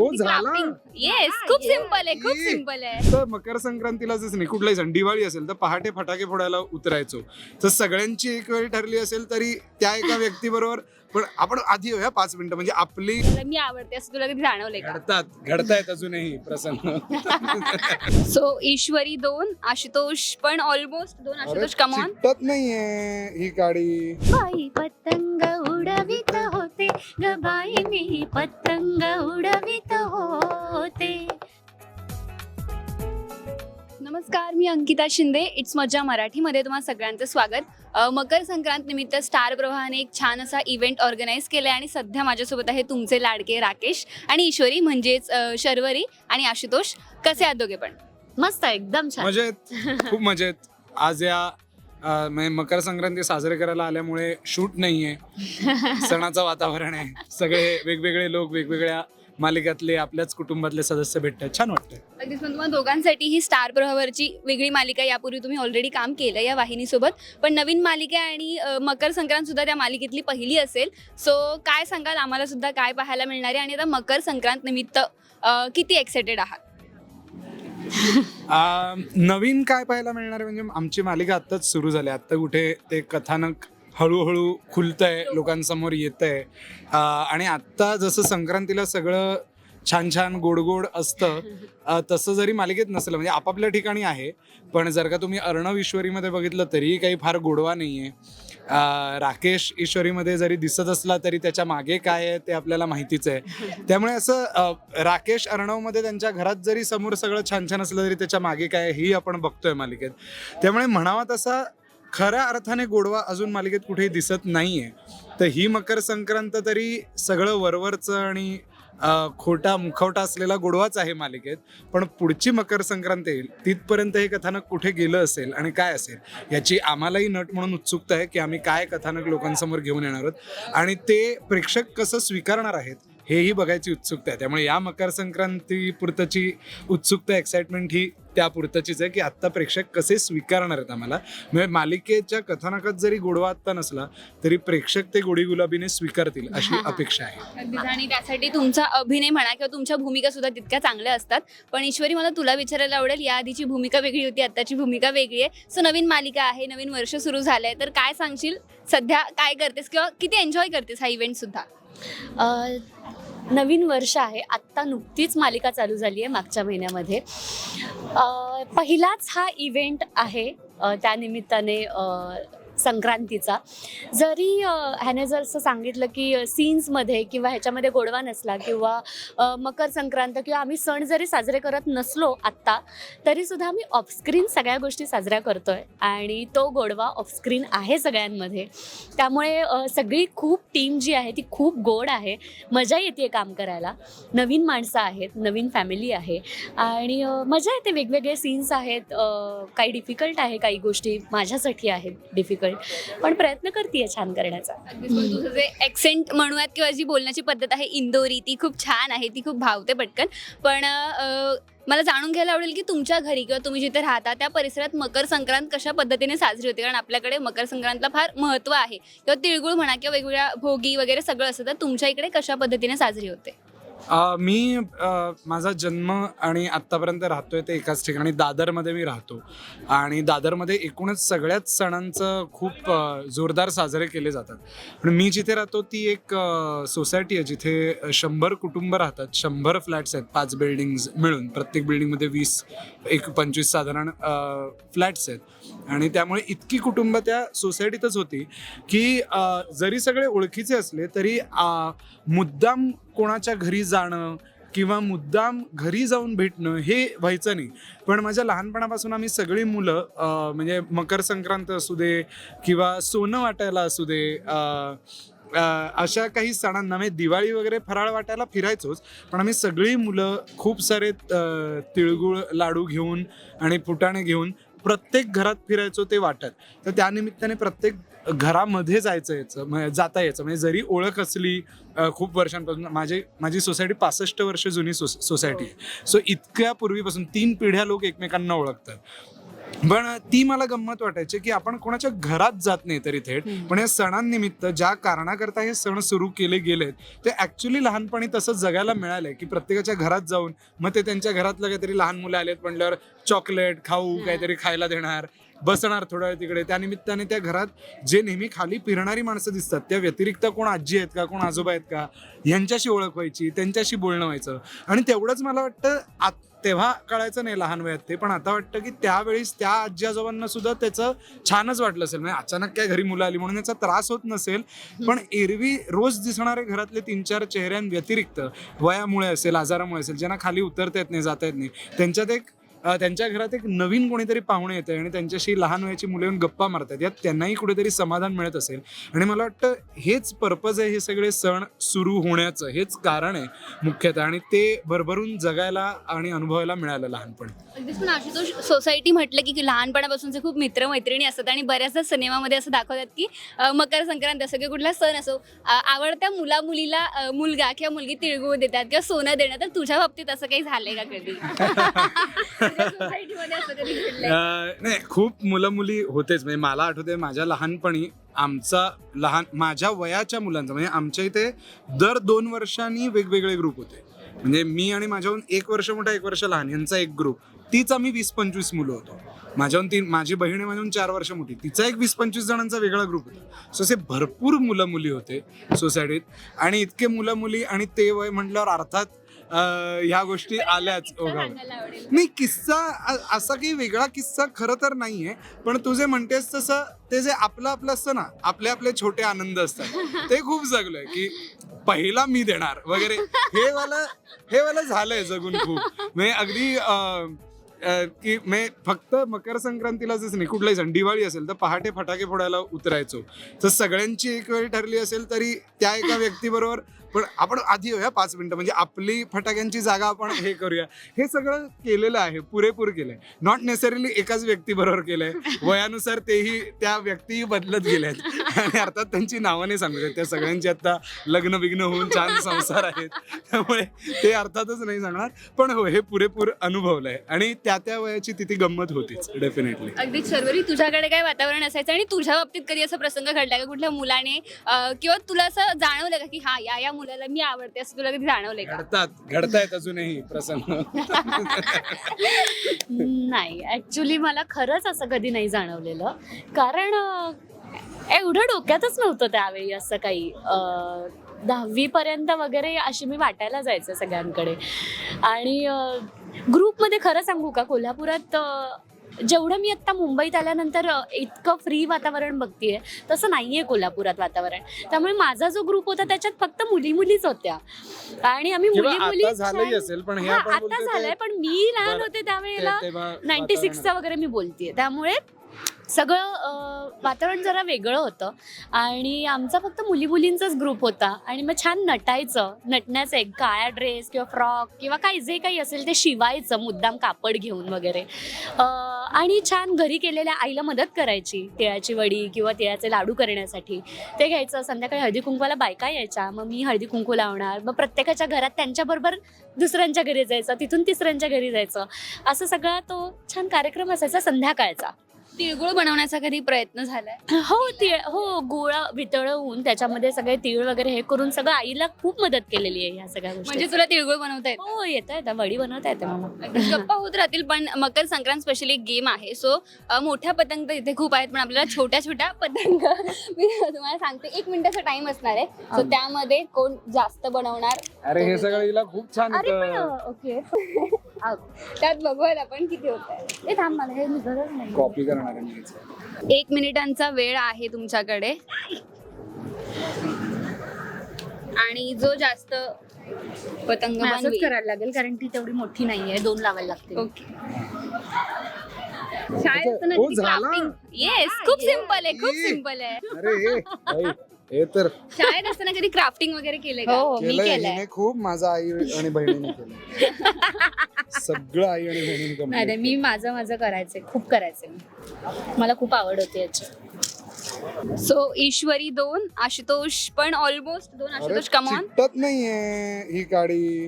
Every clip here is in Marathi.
ओ झाला. येस खूप सिंपल आहे खूप ये. सिंपल आहे. तर मकर संक्रांतीलाच नाही कुठलाही सण दिवाळी असेल तर पहाटे फटाके फोडायला उतरायचो. तर सगळ्यांची एक वेळ ठरली असेल तरी त्या एका व्यक्तीबरोबर पण आपण आधी येऊया पाच मिनिटं. म्हणजे आपली मला मी आवडते असं तुला कधी जाणवलंय का? घडतात घडतायत अजूनही प्रसन्न सो ईश्वरी दोन आशुतोष पण ऑलमोस्ट दोन अरे, आशुतोष कमॉन चिकटत नाहीये ही गाडी. बाई पतंग होते ग बाई मी पतंग उडवित होते. नमस्कार मी अंकिता शिंदे. इट्स मज्जा मराठीमध्ये तुम्हा सगळ्यांचं स्वागत. अ, मकर संक्रांत निमित्त स्टार प्रवाहाने एक छान असा इव्हेंट ऑर्गनाईज केला आणि सध्या माझ्यासोबत आहे तुमचे लाडके राकेश आणि ईश्वरी म्हणजेच अ, शर्वरी आणि आशुतोष. कसे आहात दोघे पण? मस्त एकदम छान. मजेत. खूप मजेत. आज या अं, म्हणजे मकर संक्रांती साजरे करायला आल्यामुळे शूट नाहीये. सणाचं वातावरण आहे. सगळे वेगवेगळे लोक वेगवेगळ्या मालिकातले आपल्याच कुटुंबातले सदस्य भेटतात. छान वाटतंय. अगदीच पण तुम्हाला दोघांसाठी ही स्टार प्रवाहावरची वेगळी मालिका यापूर्वी तुम्ही ऑलरेडी काम केलं या वाहिनीसोबत. पण नवीन मालिका आणि अ, मकर संक्रांत सुद्धा त्या मालिकेतली पहिली असेल. सो काय सांगाल? आम्हाला सुद्धा काय पाहायला मिळणार आहे? आणि आता मकर संक्रांत निमित्त अ, किती एक्सायटेड आहात? अं, नवीन काय पाहायला मिळणार? आहे म्हणजे आमची मालिका आत्ताच सुरू झाली. आत्ता कुठे ते कथानक हळूहळू खुलतंय लोकांसमोर येत आहे आणि आत्ता जसं संक्रांतीला सगळं छान छान गोड गोड असतं अं, तसं जरी मालिकेत नसलं म्हणजे आपापल्या ठिकाणी आहे पण जर का तुम्ही अर्णव ईश्वरीमध्ये बघितलं तरीही काही फार गोडवा नाही आहे राकेश ईश्वरीमध्ये जरी दिसत असला तरी त्याच्यामागे काय आहे ते आपल्याला माहितीच आहे. त्यामुळे असं राकेश अर्णवमध्ये त्यांच्या घरात जरी समोर सगळं छान छान असलं तरी त्याच्यामागे काय आहे, ही आपण बघतोय मालिकेत. त्यामुळे म्हणावा तसा खऱ्या अर्थाने गोडवा अजून मालिकेत कुठेही दिसत नाहीये. तर ही मकर संक्रांत तरी सगळं वरवरचं आणि खोटा मुखवटा असलेला गोडवाच आहे मालिकेत पण पुढची मकर संक्रांत येईल तिथपर्यंत हे कथानक कुठे गेलं असेल आणि काय असेल याची आम्हालाही नट म्हणून उत्सुकता आहे की आम्ही काय कथानक लोकांसमोर घेऊन येणार आहोत. आणि ते प्रेक्षक कसं स्वीकारणार आहेत हेही बघायची उत्सुकता आहे. त्यामुळे या मकर संक्रांती पुरतची उत्सुकता एक्साइटमेंट ही त्या पुरतचीच आहे की आत्ता प्रेक्षक कसे स्वीकारणार आहेत आम्हाला. म्हणजे मालिकेच्या कथानकात जरी गोडवा आत्ता नसला तरी प्रेक्षक ते गोडी गुलाबीने स्वीकारतील अशी अपेक्षा आहे. आणि त्यासाठी तुमचा अभिनय म्हणा किंवा तुमच्या भूमिका सुद्धा तितक्या चांगल्या असतात. पण ईश्वरी मला तुला विचारायला आवडेल या आधीची भूमिका वेगळी होती आताची भूमिका वेगळी आहे. सो नवीन मालिका आहे नवीन वर्ष सुरू झालंय. तर काय सांगशील? सध्या काय करतेस किंवा किती एन्जॉय करतेस हा इव्हेंट सुद्धा? अ, नवीन वर्ष आहे. आत्ता नुकतीच मालिका चालू झाली आहे मागच्या महिन्यामध्ये. पहिलाच हा इव्हेंट आहे. त्यानिमित्ताने संक्रांतीचा. जरी ह्याने जर असं सांगितलं की सीन्समध्ये किंवा ह्याच्यामध्ये गोडवा नसला किंवा मकर संक्रांत किंवा आम्ही सण जरी साजरे करत नसलो आत्ता तरीसुद्धा आम्ही ऑफस्क्रीन सगळ्या गोष्टी साजऱ्या करतोय. आणि तो गोडवा ऑफस्क्रीन आहे सगळ्यांमध्ये. त्यामुळे सगळी खूप टीम जी आहे ती खूप गोड आहे. मजा येते काम करायला. नवीन माणसं आहेत नवीन फॅमिली आहे. आणि मजा येते. वेगवेगळे सीन्स आहेत. काही डिफिकल्ट आहे काही गोष्टी माझ्यासाठी आहेत डिफिकल्ट पण प्रयत्न करते छान करण्याचा. तुझं जे एक्सेंट म्हणूयात किंवा जी बोलण्याची पद्धत आहे इंदोरी ती खूप छान आहे ती खूप भावते पटकन. पण मला जाणून घ्यायला आवडेल की तुमच्या घरी किंवा तुम्ही जिथे राहता त्या परिसरात मकर संक्रांत कशा पद्धतीने साजरी होते? कारण आपल्याकडे मकर संक्रांतला फार महत्त्व आहे. किंवा तिळगुळ म्हणा किंवा वेगवेगळ्या भोगी वगैरे सगळं असतं तर तुमच्या इकडे कशा पद्धतीने साजरी होते? अ, मी अ, माझा जन्म आणि आत्तापर्यंत राहतोय ते एकाच ठिकाणी. दादरमध्ये मी राहतो. आणि दादरमध्ये एकूणच सगळ्याच सणांचं खूप अ, जोरदार साजरे केले जातात. पण मी जिथे राहतो ती एक सोसायटी आहे जिथे शंभर कुटुंब राहतात. शंभर फ्लॅट्स आहेत पाच बिल्डिंग्स मिळून. प्रत्येक बिल्डिंगमध्ये वीस एक पंचवीस साधारण फ्लॅट्स आहेत. आणि त्यामुळे इतकी कुटुंब त्या सोसायटीतच होती की अ, जरी सगळे ओळखीचे असले तरी अ, मुद्दाम कोणाच्या घरी जाणं किंवा मुद्दाम घरी जाऊन भेटणं हे व्हायचं नाही. पण माझ्या लहानपणापासून आम्ही सगळी मुलं म्हणजे मकर संक्रांत असू दे किंवा सोनं वाटायला असू दे अशा काही सणांना म्हणजे दिवाळी वगैरे फराळ वाटायला फिरायचोच. पण आम्ही सगळी मुलं खूप सारे तिळगुळ लाडू घेऊन आणि फुटाणे घेऊन प्रत्येक घरात फिरायचो ते वाटत. तर त्यानिमित्ताने प्रत्येक घरामध्ये जायचं यायचं जाता यायचं म्हणजे जरी ओळख असली खूप वर्षांपासून माझे माझी सोसायटी पासष्ट वर्ष जुनी सोस सोसायटी आहे सो इतक्या पूर्वीपासून तीन पिढ्या लोक एकमेकांना ओळखतात पण ती मला गंमत वाटायची की आपण कोणाच्या घरात जात नाही तरी थेट. पण या सणांनिमित्त ज्या कारणाकरता हे सण सुरू केले गेलेत ते ऍक्च्युली लहानपणी तसं जगायला मिळालंय की प्रत्येकाच्या घरात जाऊन मग ते त्यांच्या घरातलं काहीतरी लहान मुलं आलेत म्हणल्यावर चॉकलेट खाऊ. काहीतरी खायला देणार बसणार थोडा वेळ तिकडे. त्यानिमित्ताने त्या घरात जे नेहमी खाली फिरणारी माणसं दिसतात त्या व्यतिरिक्त कोण आजी आहेत का कोण आजोबा आहेत का यांच्याशी ओळख व्हायची त्यांच्याशी बोलणं व्हायचं. आणि तेवढंच मला वाटतं आत- तेव्हा कळायचं नाही लहान वयात ते पण आता वाटतं की त्यावेळेस त्या आजी आजोबांना सुद्धा त्याचं छानच वाटलं असेल. म्हणजे अचानक काय घरी मुलं आली म्हणून याचा त्रास होत नसेल पण एरवी रोज दिसणारे घरातले तीन चार चेहऱ्यांव्यतिरिक्त वयामुळे असेल आजारामुळे असेल ज्यांना खाली उतरता येत नाही जाता येत नाही त्यांच्यात एक त्यांच्या घरात एक नवीन कोणीतरी पाहुणे येते आणि त्यांच्याशी लहान वयाची मुलं येऊन गप्पा मारतात. यात त्यांनाही कुठेतरी समाधान मिळत असेल. आणि मला वाटतं हेच पर्पज आहे हे सगळे सण सुरू होण्याचं. हेच कारण आहे मुख्यतः. आणि ते भरभरून जगायला आणि अनुभवायला मिळालं लहानपणी. आशुतोष सोसायटी म्हटलं की लहानपणापासूनचे खूप मित्रमैत्रिणी असतात आणि बऱ्याचदा सिनेमामध्ये असं दाखवतात की मकर संक्रांत असो किंवा कुठला सण असो आवडत्या मुला मुलीला मुलगा किंवा मुलगी तिळगुळ देतात किंवा सोनं देणं तर तुझ्या बाबतीत असं काही झालंय का कधी? सोसायटीमध्ये असं कधी घडलंय? अं, नाही खूप मुलं मुली होतेच. म्हणजे मला आठवते माझ्या लहानपणी आमचा लहान माझ्या वयाच्या मुलांचा म्हणजे आमच्या इथे दर दोन वर्षांनी वेगवेगळे ग्रुप होते. म्हणजे मी आणि माझ्याहून एक वर्ष मोठा एक वर्ष लहान यांचा एक ग्रुप. तीच आम्ही वीस पंचवीस मुलं होतो. माझ्याहून ती माझी बहीण आहे माझ्याहून चार वर्ष मोठी. तिचा एक वीस पंचवीस जणांचा वेगळा ग्रुप होता. सो असे भरपूर मुलं मुली होते सोसायटीत. आणि इतके मुलं मुली आणि ते वय म्हटल्यावर अर्थात अं, ह्या गोष्टी आल्याच. ओघावर आवडेल. नाही किस्सा अ- असा काही वेगळा किस्सा खरं तर नाहीये पण तू जे म्हणतेस तसं ते जे आपलं आपलं असतं ना आपले आपले छोटे आनंद असतात ते खूप जगलोय की पहिला मी देणार वगैरे. हे वाला हे वाला झालंय जगून खूप. म्हणजे अगदी अं, अं, की मी फक्त मकर संक्रांतीलाच नाही कुठलाही सण दिवाळी असेल तर पहाटे फटाके फोडायला उतरायचो. तर सगळ्यांची एक वेळ ठरली असेल तरी त्या एका व्यक्तीबरोबर पण आपण आधी येऊया पाच मिनिटं. म्हणजे आपली फटाक्यांची जागा आपण हे करूया. हे सगळं केलेलं आहे पुरेपूर केलंय. नॉट नेसेसरीली एकाच व्यक्तीबरोबर केलंय. वयानुसार तेही त्या व्यक्तीही बदलत गेल्यात. आणि अर्थात त्यांची नावं नाही सांगू शकत. त्या सगळ्यांची आता लग्न बिग्न होऊन छान संसार आहेत. त्यामुळे ते अर्थातच नाही सांगणार. पण हो हे पुरेपूर अनुभवलंय. आणि त्या त्या वयाची तिथे गंमत होतीच डेफिनेटली अगदी सर्वरी तुझ्याकडे काय वातावरण असायचं? आणि तुझ्या बाबतीत कधी असा प्रसंग घडला का? कुठल्या मुलाने किंवा तुला असं जाणवलं का की हा या या मुलाला मी आवडते असं तुला कधी जाणवलंय का? घडतात घडतायत अजूनही प्रसंग. नाही ऍक्च्युली मला खरंच असं कधी नाही जाणवलेलं. कारण अं, एवढं डोक्यातच नव्हतं त्यावेळी असं काही. दहावी पर्यंत वगैरे अशी मी वाटायला जायचं सगळ्यांकडे. आणि ग्रुपमध्ये खरं सांगू का? कोल्हापुरात अं, जेवढं मी आत्ता मुंबईत आल्यानंतर इतकं फ्री वातावरण बघतीये तसं नाहीये कोल्हापुरात वातावरण. त्यामुळे माझा जो ग्रुप होता त्याच्यात फक्त मुली मुलीच होत्या. आणि आम्ही मुली आता मुली आता झालंय पण मी लहान. होते त्यावेळेला नाईन्टी सिक्सचा वगैरे मी बोलतेय. त्यामुळे सगळं वातावरण जरा वेगळं होतं. आणि आमचा फक्त मुली मुलींचाच ग्रुप होता. आणि मग छान नटायचं. नटण्याचं एक काळा ड्रेस किंवा फ्रॉक किंवा काही जे काही असेल ते शिवायचं मुद्दाम कापड घेऊन वगैरे. आणि छान घरी केलेल्या आईला मदत करायची. तिळाची वडी किंवा तिळाचे लाडू करण्यासाठी. ते घ्यायचं. संध्याकाळी हळदी कुंकवाला बायका यायच्या. मग मी हळदी कुंकू लावणार. मग प्रत्येकाच्या घरात त्यांच्याबरोबर दुसऱ्यांच्या घरी जायचं. तिथून तिसऱ्यांच्या घरी जायचं. असं सगळा तो छान कार्यक्रम असायचा संध्याकाळचा. तिळगुळ बनवण्याचा कधी प्रयत्न झालाय? हो तीळ हो गोळ वितळवून त्याच्यामध्ये सगळे तीळ वगैरे हे करून सगळं आईला खूप मदत केलेली आहे ह्या सगळ्या गोष्टी. म्हणजे तुला तिळगुळ बनवता येत? हो येतं येतं. वडी बनवता येते मला गप्पा होत राहतील पण मकर संक्रांत स्पेशली एक गेम आहे. सो मोठ्या पतंग तर इथे खूप आहेत पण आपल्याला छोट्या छोट्या पतंग मी तुम्हाला सांगते. एक मिनिटाचा टाइम असणार आहे. सो त्यामध्ये कोण जास्त बनवणार? अरे हे सगळं हिला खूप छान अरे पण येतं. ओके त्यात बघूया आपण किती होत आहे ते थांब मला हे निघतच नाही. कॉपी करणार आहे मी याचं. एक मिनिटांचा वेळ आहे तुमच्याकडे. आणि जो जास्त पतंग बनवेल- करायला लागेल कारण ती तेवढी मोठी नाहीये दोन लावायला लागतील. ओके. शाळेत असताना हो, झाला. येस खूप सिंपल आहे खूप. सिंपल आहे. अरे हे, हे तर शाळेत असताना कधी क्राफ्टिंग वगैरे केलंय का? हो मी केलंय केलंय. हिने खूप माझा आई आणि बहिणीने केलं सगळं आई आणि बहिणीने complete नाही, मी माझं माझं करायचंय खूप करायचंय. मला खूप आवड होती याची. सो ईश्वरी दोन आशुतोष पण ऑलमोस्ट दोन अरे आशुतोष कमॉन चिकटत नाहीये ही काडी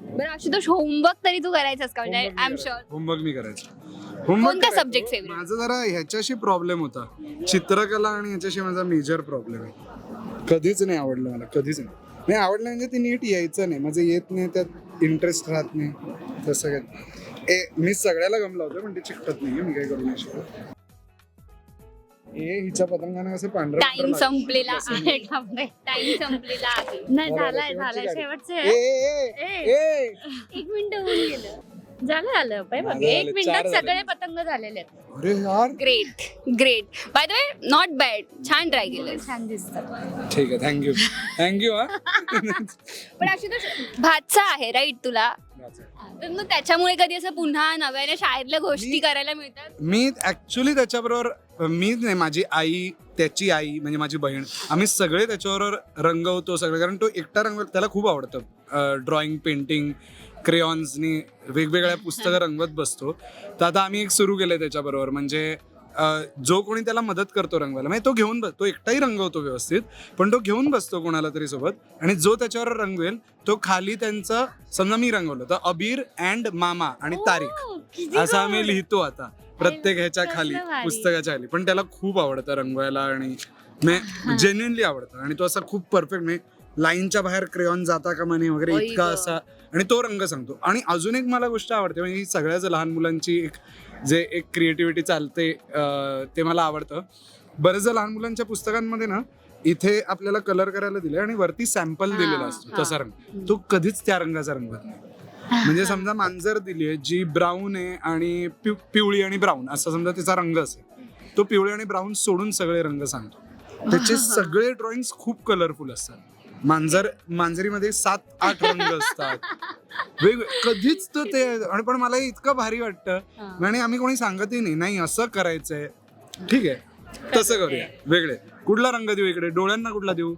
बरं आशुतोष होमवर्क तरी तू करायचास का? म्हणजे आय एम शुअर होमवर्क मी करायचो. कोणता करायचो. subject favorite? माझा जरा ह्याच्याशी प्रॉब्लेम होता. चित्रकला आणि ह्याच्याशी माझा मेजर प्रॉब्लेम आहे. कधीच नाही आवडलं मला कधीच नाही. नाही आवडलं म्हणजे ती नीट यायचं नाही. माझं येत नाही त्यात इंटरेस्ट राहत नाही. तसं काय. ए मी सगळ्याला गमला होतं पण ते चिकटत नाही मी काय करू नाही शकत. ए हिच्या पतंगाने कसं पांढरं टाइम पांढरं संपलेला. आहे टाइम संपलेला आहे. नाही झालाय झालाय. शेवटचे ए, ए, ए, झालं झालं बाई बघ झालं, एक झालं. मिनिटात चार झाले. सगळे पतंग झालेले आहेत. अरे यार. Great great by the way not bad छान ट्राय केलं छान दिसतात ठीक आहे थँक्यू थँक्यू हा. पण आशुतोष भातचा आहे राईट तुला? तर मग त्याच्यामुळे कधी असं पुन्हा नव्याने शाळेतल्या गोष्टी मी- करायला मिळतात? मी ऍक्च्युली त्याच्याबरोबर मी नाही माझी आई त्याची आई म्हणजे माझी बहीण आम्ही सगळे त्याच्याबरोबर रंगवतो सगळं कारण तो एकटा रंगव त्याला खूप आवडतं ड्रॉइंग पेंटिंग क्रेयॉन्सनी वेगवेगळ्या पुस्तकं रंगवत बसतो तर आता आम्ही एक सुरू केलंय त्याच्याबरोबर म्हणजे जो कोणी त्याला मदत करतो रंगवायला म्हणजे तो घेऊन बस तो एकटाही रंगवतो व्यवस्थित पण तो घेऊन बसतो कोणाला तरी सोबत आणि जो त्याच्यावर रंगवेल तो खाली त्यांचं समजा मी रंगवलं तर अबीर अँड मामा आणि तारीख असं आम्ही. लिहितो आता प्रत्येक ह्याच्या खाली. पुस्तकाच्या खाली पण त्याला खूप आवडतं रंगवायला आणि जेन्युनली आवडतं आणि तो असा खूप परफेक्ट म्हणजे लाईनच्या बाहेर क्रेयॉन जाता का म्हणे वगैरे इतका. असा आणि तो रंग सांगतो. आणि अजून एक मला गोष्ट आवडते म्हणजे ही सगळ्याच लहान मुलांची एक जे एक क्रिएटिव्हिटी चालते ते मला आवडतं. बरेच लहान मुलांच्या पुस्तकांमध्ये ना इथे आपल्याला कलर करायला दिले आणि वरती सॅम्पल दिलेला असतो. तसा रंग. तो कधीच त्या रंगाचा रंगत नाही. म्हणजे समजा मांजर दिली आहे जी ब्राऊन आहे आणि पिव- पिवळी आणि ब्राऊन असा समजा तिचा रंग असेल तो पिवळी आणि ब्राऊन सोडून सगळे रंग सांगतो. त्याचे सगळे ड्रॉइंग खूप कलरफुल असतात. मांजर मांजरीमध्ये सात आठ रंग असतात. वेग कधीच तो ते आणि पण मला इतकं भारी वाटतं. आणि आम्ही कोणी सांगतही नाही नाही असं करायचंय. ठीक आहे. तसं करूया. वेगळे. कुठला रंग देऊ इकडे? डोळ्यांना कुठला देऊ?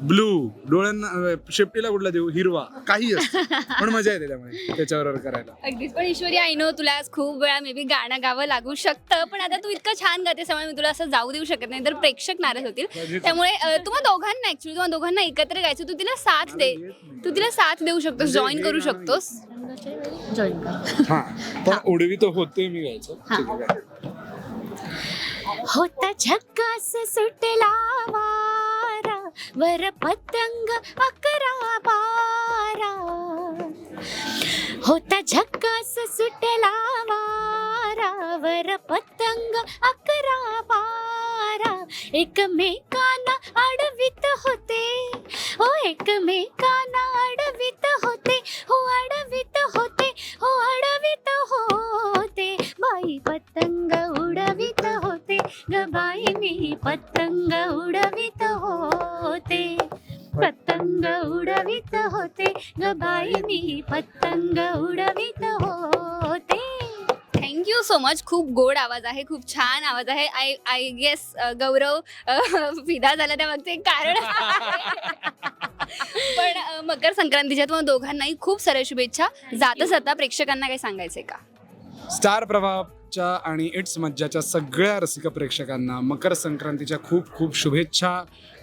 ब्लू डोळ्यांना शेपटीला कुठला देऊ? हिरवा. काही पण मजा येते त्यामुळे त्याच्यावर करायला. अगदीच. पण ईश्वरी आय नो तुला आज खूप वेळा मे बी गाणं गावं लागू शकतं पण आता तू इतकं छान गाते त्यामुळे मी तुला असं जाऊ देऊ शकत नाही. तर प्रेक्षक नाराज होतील. त्यामुळे अं, तुम्हा दोघांना ऍक्च्युली तुम्हा दोघांना एकत्र गायचं तू तिला साथ दे. तू तिला साथ देऊ शकतोस जॉईन करू शकतोस. जॉईन कर. हा. पण उडवी तर होते मी गायचं. ठीक आहे. गाय. होता झक्कास सुटला वारा वर पतंग अकरा बारा. होता झक्कास सुटला वारा. वर पतंग अकरा बारा. एकमेकांना अडवित होते. ओ एकमेकांना अडवित होते. हो अडवित होते. हो अडवित होते. बाई पतंग उडवित होते. ग बाई मी पतंग उड बाई मी पतंग उडवित होते. थँक्यू सो मच खूप गोड आवाज आहे खूप छान आवाज आहे. I I guess Gaurav uh, फिदा झाला त्यामागचं एक कारण आहे. पण अ, मकर संक्रांतीच्या तुम्हाला दोघांनाही खूप साऱ्या शुभेच्छा. जाता जाता प्रेक्षकांना काय सांगायचंय का? स्टार प्रभावच्या आणि इट्स मज्जाच्या सगळ्या रसिक प्रेक्षकांना मकर संक्रांतीच्या खूप खूप शुभेच्छा.